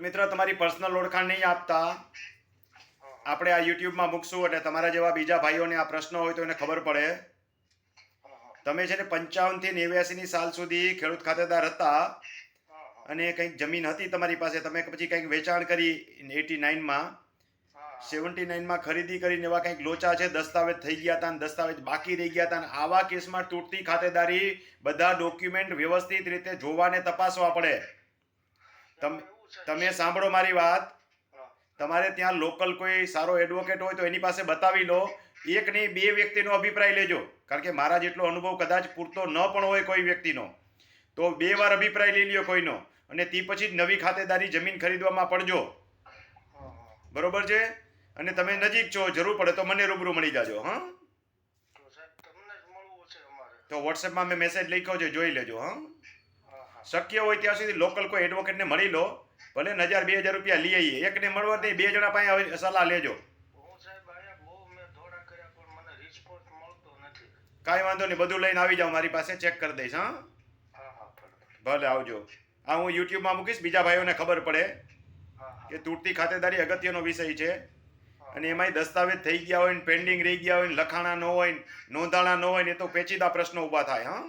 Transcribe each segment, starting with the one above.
મિત્ર, તમારી પર્સનલ ઓળખાણ નહીં આપતા. આપણે આ યુટ્યુબમાં મૂકશું એટલે તમારા જેવા બીજા ભાઈઓને આ પ્રશ્ન હોય તો એને ખબર પડે. તમે છે ને પંચાવનથી નેવ્યાસીની સાલ સુધી ખેડૂત ખાતેદાર હતા અને કંઈક જમીન હતી તમારી પાસે, તમે પછી કંઈક વેચાણ કરી એટી નાઇનમાં. સેવન્ટી નાઇનમાં ખરીદી કરીને એવા કંઈક લોચા છે, દસ્તાવેજ થઈ ગયા હતા દસ્તાવેજ બાકી રહી ગયા હતા આવા કેસમાં તૂટતી ખાતેદારી બધા ડોક્યુમેન્ટ વ્યવસ્થિત રીતે જોવાને તપાસવા પડે. તમે તમે સાંભળો મારી વાત. તમારે ત્યાં લોકલ કોઈ સારો એડવોકેટ હોય તો એની પાસે બતાવી લો. એક નહીં બે વ્યક્તિનો અભિપ્રાય લેજો. કારણ કે મારા જેટલો અનુભવ કદાચ પૂરતો ન પણ હોય કોઈ વ્યક્તિનો. તો બે વાર અભિપ્રાય લઈ લ્યો કોઈનો. અને તે પછી જ નવી ખાતેદારી જમીન ખરીદવામાં પડજો. બરોબર છે? અને તમે નજીક છો જરૂર પડે તો મને રૂબરૂ મળી જાજો હા? તો વોટ્સએપમાં મેં મેસેજ લખ્યો છે જોઈ લેજો હા? શક્ય હોય ત્યાં સુધી લોકલ કોઈ એડવોકેટને મળી લો. ભલે ને હજાર બે હજાર રૂપિયા લઈ આવીએ. એકને મળવા નહીં બે જણા પાસે આવી સલાહ લેજો. કાંઈ વાંધો નહીં બધું લઈને આવી જાઓ મારી પાસે ચેક કરી દઈશ હા? ભલે આવજો. આ હું યુટ્યુબમાં મૂકીશ બીજા ભાઈઓને ખબર પડે કે તૂટતી ખાતેદારી અગત્યનો વિષય છે. અને એમાંય દસ્તાવેજ થઈ ગયા હોય ને પેન્ડિંગ રહી ગયા હોય ને લખાણા ન હોય ને નોંધાણા ન હોય ને એ તો પેચીદા પ્રશ્નો ઊભા થાય હા?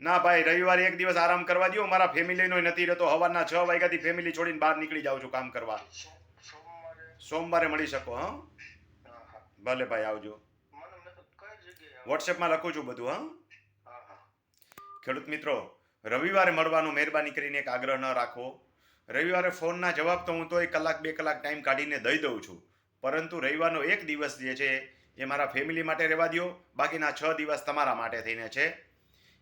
ના ભાઈ રવિવારે એક દિવસ આરામ કરવા દો મારા ફેમિલીનો નથી રહેતો. સવારના છ વાગ્યાથી ફેમિલી છોડીને બહાર નીકળી જાઉં છું કામ કરવા. સોમવારે? મળી શકો હા? ભલે ભાઈ આવજો. વોટ્સએપમાં લખું છું બધું હા? ખેડૂત મિત્રો રવિવારે મળવાનો મહેરબાની કરીને એક આગ્રહ ન રાખો. રવિવારે ફોનના જવાબ તો હું તો એક કલાક બે કલાક ટાઈમ કાઢીને દઈ દઉં છું. પરંતુ રવિવારનો એક દિવસ જે છે એ મારા ફેમિલી માટે રહેવા દો બાકીના છ દિવસ તમારા માટે થઈને છે.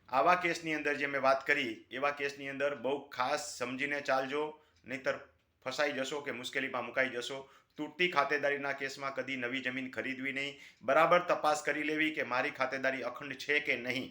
આવા કેસની અંદર જે મેં વાત કરી, એવા કેસની અંદર બહુ ખાસ સમજીને ચાલજો, નહીતર ફસાઈ જશો કે મુશ્કેલીમાં મુકાઈ જશો. તૂટતી ખાતેદારીના કેસમાં કદી નવી જમીન ખરીદવી નહીં. બરાબર તપાસ કરી લેવી કે મારી ખાતેદારી અખંડ છે કે નહીં.